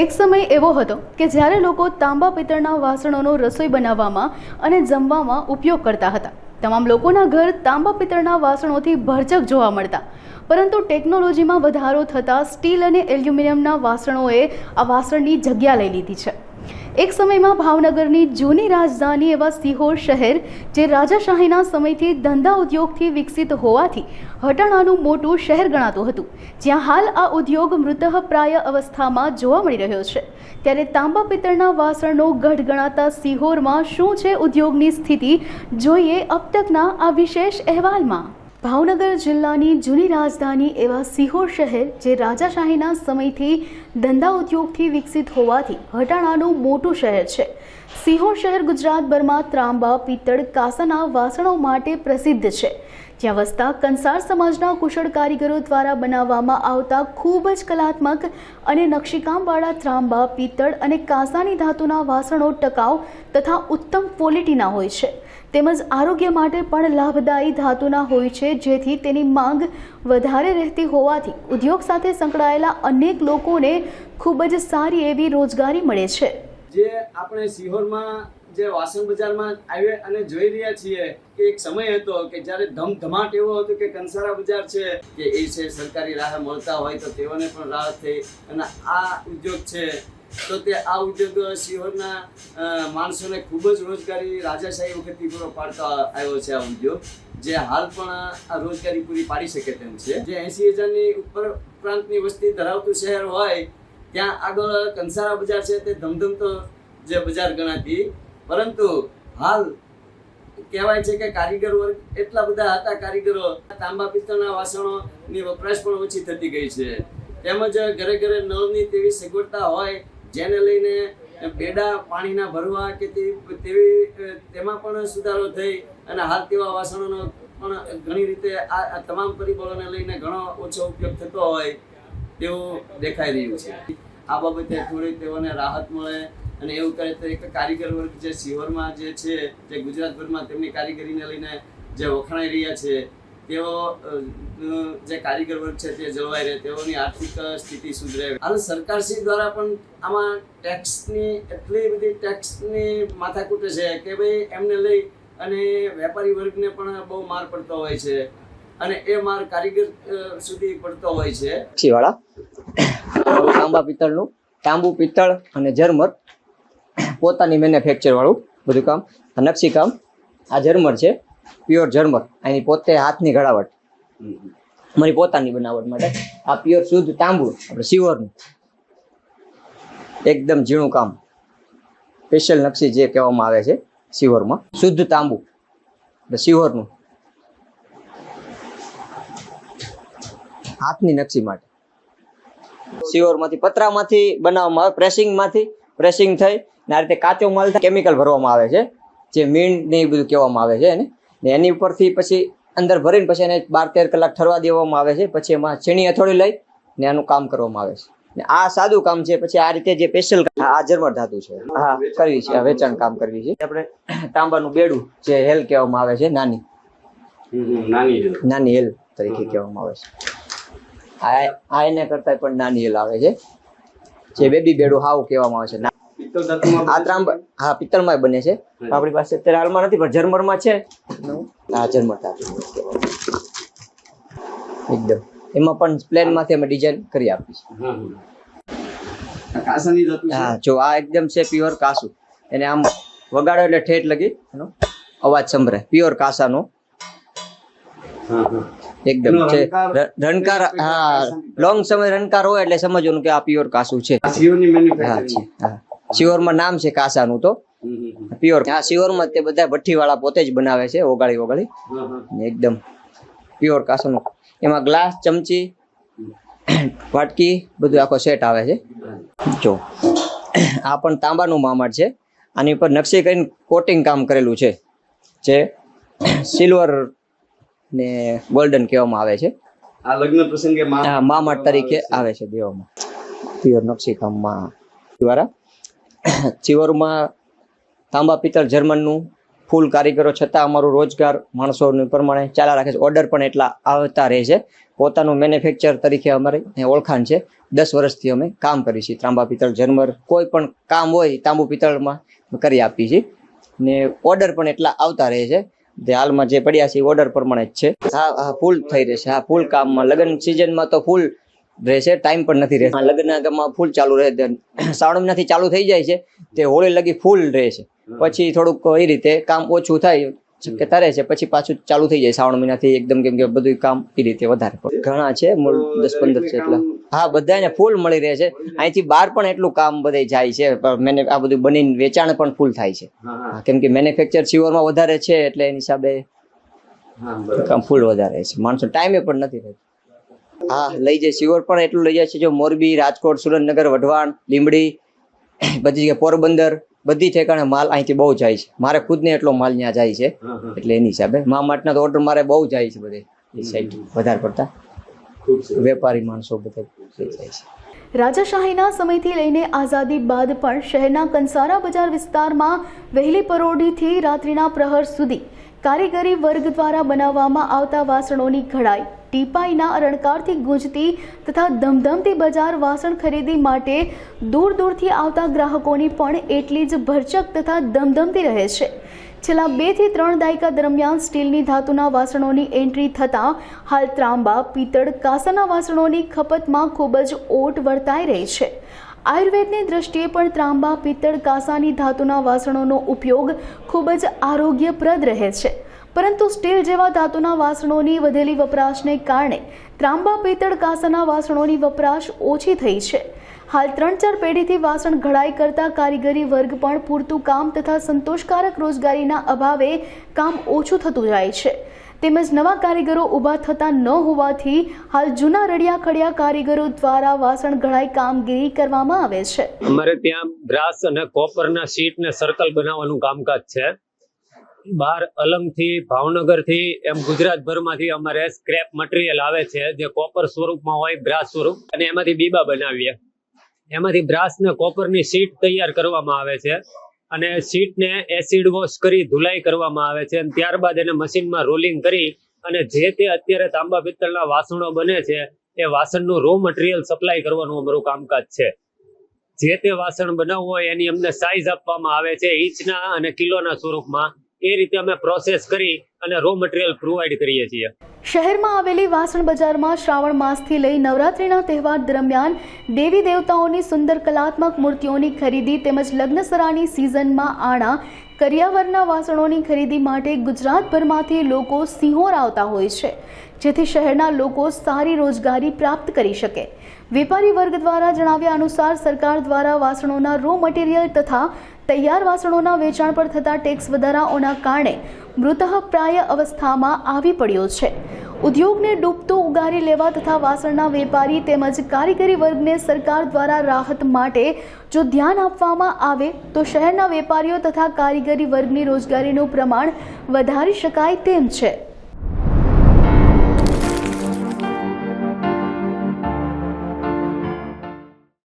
એક સમય એવો હતો કે જ્યારે લોકો તાંબા પિત્તળના વાસણોનો રસોઈ બનાવવામાં અને જમવામાં ઉપયોગ કરતા હતા. તમામ લોકોના ઘર તાંબા પિત્તળના વાસણોથી ભરચક જોવા મળતા. પરંતુ ટેકનોલોજીમાં વધારો થતાં સ્ટીલ અને એલ્યુમિનિયમના વાસણોએ આ વાસણની જગ્યા લઈ લીધી છે. એક સમયમાં ભાવનગરની જૂની રાજધાની એવા સિહોર શહેર, જે રાજાશાહીના સમયથી ધંધા ઉદ્યોગથી વિકસિત હોવાથી હટાણાનું મોટું શહેર ગણાતું હતું, જ્યાં હાલ આ ઉદ્યોગ મૃતપ્રાય અવસ્થામાં જોવા મળી રહ્યો છે. ત્યારે તાંબા પિત્તળના વાસણનો ગઢ ગણાતા સિહોરમાં શું છે ઉદ્યોગની સ્થિતિ, જોઈએ અબતકના આ વિશેષ અહેવાલમાં. ભાવનગર જિલ્લાની જૂની રાજધાની એવા સિહોર શહેર જે રાજાશાહીના સમયથી ધંધા ઉદ્યોગથી વિકસિત હોવાથી હટાણાનું મોટું શહેર છે. સિહોર શહેર ગુજરાતભરમાં ત્રાંબા, પિત્તળ, કાંસાના વાસણો માટે પ્રસિદ્ધ છે. જ્યાં વસતા કંસાર સમાજના કુશળ કારીગરો દ્વારા બનાવવામાં આવતા ખૂબ જ કલાત્મક અને નકશીકામવાળા ત્રાંબા, પિત્તળ અને કાંસાની ધાતુના વાસણો ટકાઉ તથા ઉત્તમ ક્વોલિટીના હોય છે. તેમજ આરોગ્ય માટે પણ લાભદાયી ધાતુના હોય છે, જેથી તેની માંગ વધારે રહેતી હોવાથી ઉદ્યોગ સાથે સંકળાયેલા અનેક લોકોને ખૂબ જ સારી એવી રોજગારી મળે છે. જે આપણે સિહોરમાં જે વાસણ બજારમાં આવી અને જોઈ રહ્યા છીએ કે એક સમય હતો કે જ્યારે ધમધમાટ એવો હતો કે કંસારા બજાર છે કે એ છે સરકારી રાહ મળતા હોય તો તેઓને પણ રાહત થઈ અને આ ઉદ્યોગ છે. તો તે આ ઉદ્યોગ સિહોરના માણસોને ખૂબ જ રોજગારી રાજાશાહી વખતથી પૂરો પાડતો આવ્યો છે આ ઉદ્યોગ, જે હાલ પણ આ રોજગારી પૂરી પાડી શકે તેમ છે. જે એસી હજારની ઉપર ઉપરાંતની વસ્તી ધરાવતું શહેર હોય, ત્યાં આગળ કંસારા બજાર છે તે ધમધમતો જે બજાર ગણાતી પરંતુ હાલ કહેવાય છે કે કારીગર વર્ગ એટલા બધા હતા, કારીગરો તાંબા પિત્તળના વાસણોની વપરાશ પણ ઓછી થતી ગઈ છે. તેમજ ઘરે ઘરે નળની તેવી સગવડતા હોય, જેને લઈને બેડા પાણીના ભરવા કે તેવી તેમાં પણ સુધારો થઈ અને હાલ તેવા વાસણોનો પણ ઘણી રીતે આ તમામ પરિબળોને લઈને ઘણો ઓછો ઉપયોગ થતો હોય તેવું દેખાઈ રહ્યું છે. આ બાબતે થોડી તેઓને રાહત મળે અને એવું કરે તો એક કારીગર વર્ગ જે શિહોરમાં જે છે, જે ગુજરાતભરમાં તેમની કારીગરીને લઈને જે વખણાઈ રહ્યા છે, તેઓ જે કારીગર વર્ગ છે તે જળવાઈ રહે, તેઓની આર્થિક સ્થિતિ સુધરે. હાલ સરકારશ્રી દ્વારા પણ આમાં ટેક્સની, એટલી બધી ટેક્સની માથાકૂટ છે કે ભાઈ એમને લઈ અને વેપારી વર્ગને પણ બહુ માર પડતો હોય છે અને એ માર કારીગર સુધી પડતો હોય છે. નકશીવાળા તાંબા પિત્તળનું, તાંબુ પિત્તળ અને જર્મર પોતાની મેન્યુફેક્ચર વાળું બધું કામ. નકશી કામ, આ જર્મર છે પ્યોર જર્મર એની પોતે હાથની ઘડાવટ મારી પોતાની બનાવટ માટે. આ પ્યોર શુદ્ધ તાંબુ, આપણે સિવરનું એકદમ ઝીણું કામ. સ્પેશિયલ નકશી જે કહેવામાં આવે છે સિવરમાં શુદ્ધ તાંબુ. એટલે સિવરનું હાથની નકશી માટે. સિવરમાંથી પતરામાંથી બનાવવામાં આવે પ્રેસિંગમાંથી પ્રેસિંગ થઈ ને આ રીતે કાચો માલ કેમિકલ ભરવામાં આવે છે જે મીણ ને એ બધું કહેવામાં આવે છે એને. ને એની ઉપરથી પછી અંદર ભરીને પછી એને બાર તેર કલાક ઠરવા દેવામાં આવે છે પછી એમાં છીણી હથોડી લઈ ને આનું કામ કરવામાં આવે છે. ને આ સાદું કામ છે પછી આ રીતે જે સ્પેશિયલ આ જર્મર ધાતુ છે. હા કરવી છે વેચાણ કામ કરવી છે. આપણે તાંબાનું બેડું જે હેલ કહેવામાં આવે છે નાની. નાની હેલ. તરીકે કહેવામાં આવે છે. આ એને કરતા પણ નાની હેલ આવે છે. જે બેબી બેડું હાવ કહેવામાં આવે છે. આ ત્રાંબા હા પિત્તળમાં બને છે. આપણી પાસે અત્યારે હાલમાં નથી પણ જર્મરમાં છે. હા જર્મર એકદમ. એમાં પણ પ્લેનમાંથી અમે ડિઝાઇન કરી આપી છે? હા જો આ એકદમ છે પ્યોર કાસુ. એને આમ વગાડો એટલે ઠેઠ લગી એનો અવાજ સંભળાય પ્યોર કાસાનો. એકદમ છે. રણકાર- હા લોંગ સમય રણકાર હોય એટલે સમજવાનું કે આ પ્યોર કાસુ છે. હા છે હા. શિવરમાં નામ છે કાસાનું તો. પ્યોર આ શિવરમાં તે બધા ભઠ્ઠી વાળા પોતે જ બનાવે છે ઓગાળી ઓગાળી હા, હા. એકદમ પ્યોર કાસાનું. એમાં ગ્લાસ ચમચી વાટકી બધું આખો સેટ આવે છે. જો આ પણ તાંબાનું મામાટ છે. આની ઉપર નકશી કરીને કોટિંગ કામ કરેલું છે. જે સિલ્વર ને ગોલ્ડન કહેવામાં આવે છે. આ લગ્ન પ્રસંગે મામટ તરીકે આવે છે. દેવામાં. પ્યોર નકશી કામમાં દ્વારા ચિવરમાં તાંબા પિત્તળ જર્મનનું ફૂલ કારીગરો છતાં અમારું રોજગાર માણસોને પ્રમાણે ચાલ્યા રાખે છે. ઓર્ડર પણ એટલા આવતા રહે છે. પોતાનું મેન્યુફેક્ચર તરીકે અમારી ઓળખાણ છે. દસ વર્ષથી અમે કામ કરીએ છીએ. ત્રાંબા પિત્તળ ઝરમર કોઈ પણ કામ હોય તાંબુ પિત્તળમાં કરી આપીએ છીએ. ને ઓર્ડર પણ એટલા આવતા રહે છે. તે હાલમાં જે પડ્યા છે ઓર્ડર પ્રમાણે જ છે. હા હા, ફૂલ થઈ રહેશે હા, ફૂલ કામમાં લગ્ન સિઝનમાં તો ફૂલ રહેશે ટાઈમ પણ નથી રહેશે લગ્નમાં ફૂલ ચાલુ રહે શ્રાવણ મહિનાથી ચાલુ થઈ જાય છે તે હોળી લગી ફૂલ રહે છે પછી થોડુંક એ રીતે કામ ઓછું થાય શક્યતા રહે છે પછી પાછું ચાલુ થઈ જાય શ્રાવણ મહિનાથી એકદમ કેમ કે બધું કામ એ રીતે વધારે. ઘણા છે મૂળ દસ પંદર છે એટલા. હા બધાને ફૂલ મળી રહે છે. અહીંથી બહાર પણ એટલું કામ બધે જાય છે મેને આ બધું બનીને વેચાણ પણ ફૂલ થાય છે. કેમ કે મેન્યુફેક્ચર સિવરમાં વધારે છે એટલે એની હિસાબે કામ ફૂલ વધારે છે. માણસો ટાઈમે પણ નથી રહેતો. હા લઈ જાય. શિવર પણ એટલું લઈ જાય છે. જો મોરબી રાજકોટ સુરેન્દ્રનગર વઢવાણ લીંબડી બધી જગ્યાએ પોરબંદર બધી ઠેકાણે માલ અહીંથી બહુ જાય છે. મારે ખુદને એટલો માલ ત્યાં જાય છે. એટલે એની હિસાબે મા માટના તો ઓર્ડર મારે બહુ જાય છે બધે. એ સાઈડ વધારે પડતા વેપારી માણસો બધા જાય છે. રાજાશાહીના સમયથી લઈને આઝાદી બાદ પણ શહેરના કંસારા બજાર વિસ્તારમાં વહેલી પરોઢીથી રાત્રિના પ્રહર સુધી કારીગરી વર્ગ દ્વારા બનાવવામાં આવતા વાસણોની ઘડાઈ ટીપાઈના રણકારથી ગુંજતી તથા ધમધમતી બજાર વાસણ ખરીદી માટે દૂર દૂરથી આવતા ગ્રાહકોની પણ એટલી જ ભરચક તથા ધમધમતી રહે છે. છેલ્લા બેથી ત્રણ દાયકા દરમિયાન સ્ટીલની ધાતુના વાસણોની એન્ટ્રી થતાં હાલ ત્રાંબા, પિત્તળ, કાંસાના વાસણોની ખપતમાં ખૂબ જ ઓટ વર્તાઈ રહી છે. આયુર્વેદની દ્રષ્ટિએ પણ ત્રાંબા, પિત્તળ, કાંસાની ધાતુના વાસણોનો ઉપયોગ ખૂબ જ આરોગ્યપ્રદ રહે છે. પરંતુ સ્ટીલ જેવા ધાતુના વાસણોની વધેલી વપરાશને કારણે ત્રાંબા પિત્તળ કાંસાના વાસણોની વપરાશ ઓછી થઈ છે. હાલ ત્રણ ચાર પેઢીથી વાસણ ઘડાઈ કરતા કારીગરી વર્ગ પણ પૂરતું કામ તથા સંતોષકારક રોજગારીના અભાવે કામ ઓછું થતું જાય છે. તેમજ નવા કારીગરો ઊભા થતા ન હોવાથી હાલ જૂના રડિયા ખડિયા કારીગરો દ્વારા વાસણ ઘડાઈ કામગીરી કરવામાં આવે છે. અમારે ત્યાં બ્રાસ અને કોપરના શીટ ને સર્કલ બનાવવાનું કામકાજ છે. બહાર અલંગથી ભાવનગરથી એમ ગુજરાતભરમાંથી અમારે સ્ક્રેપ મટીરિયલ આવે છે, જે કોપર સ્વરૂપમાં હોય બ્રાસ સ્વરૂપ. અને એમાંથી બીબા બનાવીએ. એમાંથી બ્રાસ ને કોપરની શીટ તૈયાર કરવામાં આવે છે. અને શીટને એસિડ વોશ કરી ધુલાઈ કરવામાં આવે છે. અને ત્યારબાદ એને મશીનમાં રોલિંગ કરી અને જે તે અત્યારે તાંબા પિત્તળના વાસણો બને છે, એ વાસણનું રો મટીરિયલ સપ્લાય કરવાનું અમારું કામકાજ છે. જે તે વાસણ બનાવવું હોય એની અમને સાઇઝ આપવામાં આવે છે ઇંચના અને કિલોના સ્વરૂપમાં. એ રીતે અમે પ્રોસેસ કરી અને રો મટીરિયલ પ્રોવાઈડ કરીએ છીએ. શહેરમાં આવેલી વાસણ બજારમાં શ્રાવણ માસથી લઈ નવરાત્રિના તહેવાર દરમિયાન દેવી દેવતાઓની સુંદર કલાત્મક મૂર્તિઓની ખરીદી તેમજ લગ્નસરાની સિઝનમાં આણા કરિયાવરના વાસણોની ખરીદી માટે ગુજરાતભરમાંથી લોકો સિંહોર આવતા હોય છે, જેથી શહેરના લોકો સારી રોજગારી પ્રાપ્ત કરી શકે. વેપારી વર્ગ દ્વારા જણાવ્યા અનુસાર સરકાર દ્વારા વાસણોના રો મટીરિયલ તથા તૈયાર વાસણોના વેચાણ પર થતા ટેક્સ વધારાઓના કારણે મૃતઃપ્રાય અવસ્થામાં આવી પડ્યો છે. ઉદ્યોગને ડૂબતો ઉગારી લેવા તથા વાસણના વેપારી તેમજ કારીગરી વર્ગને સરકાર દ્વારા રાહત માટે જો ધ્યાન આપવામાં આવે તો શહેરના વેપારીઓ તથા કારીગરી વર્ગની રોજગારીનું પ્રમાણ વધારી શકાય તેમ છે.